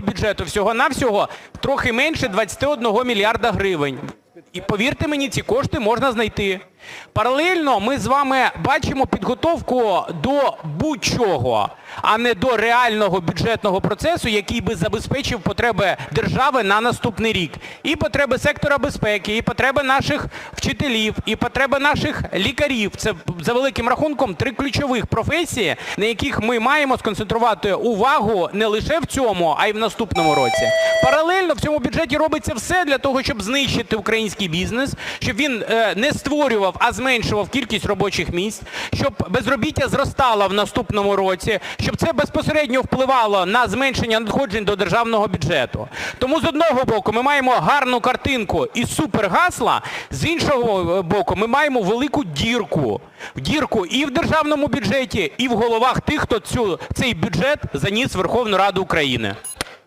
було бюджету всього-навсього трохи менше 21 мільярда гривень. І повірте мені, ці кошти можна знайти. Паралельно ми з вами бачимо підготовку до будь-чого, а не до реального бюджетного процесу, який би забезпечив потреби держави на наступний рік. І потреби сектора безпеки, і потреби наших вчителів, і потреби наших лікарів. Це за великим рахунком три ключових професії, на яких ми маємо сконцентрувати увагу не лише в цьому, а й в наступному році. Паралельно в цьому бюджеті робиться все для того, щоб знищити український бізнес, щоб він е, не створював, а зменшував кількість робочих місць, щоб безробіття зростало в наступному році, щоб це безпосередньо впливало на зменшення надходжень до державного бюджету. Тому з одного боку ми маємо гарну картинку і супергасла, з іншого боку ми маємо велику дірку. Дірку і в державному бюджеті, і в головах тих, хто цю, цей бюджет заніс в Верховну Раду України.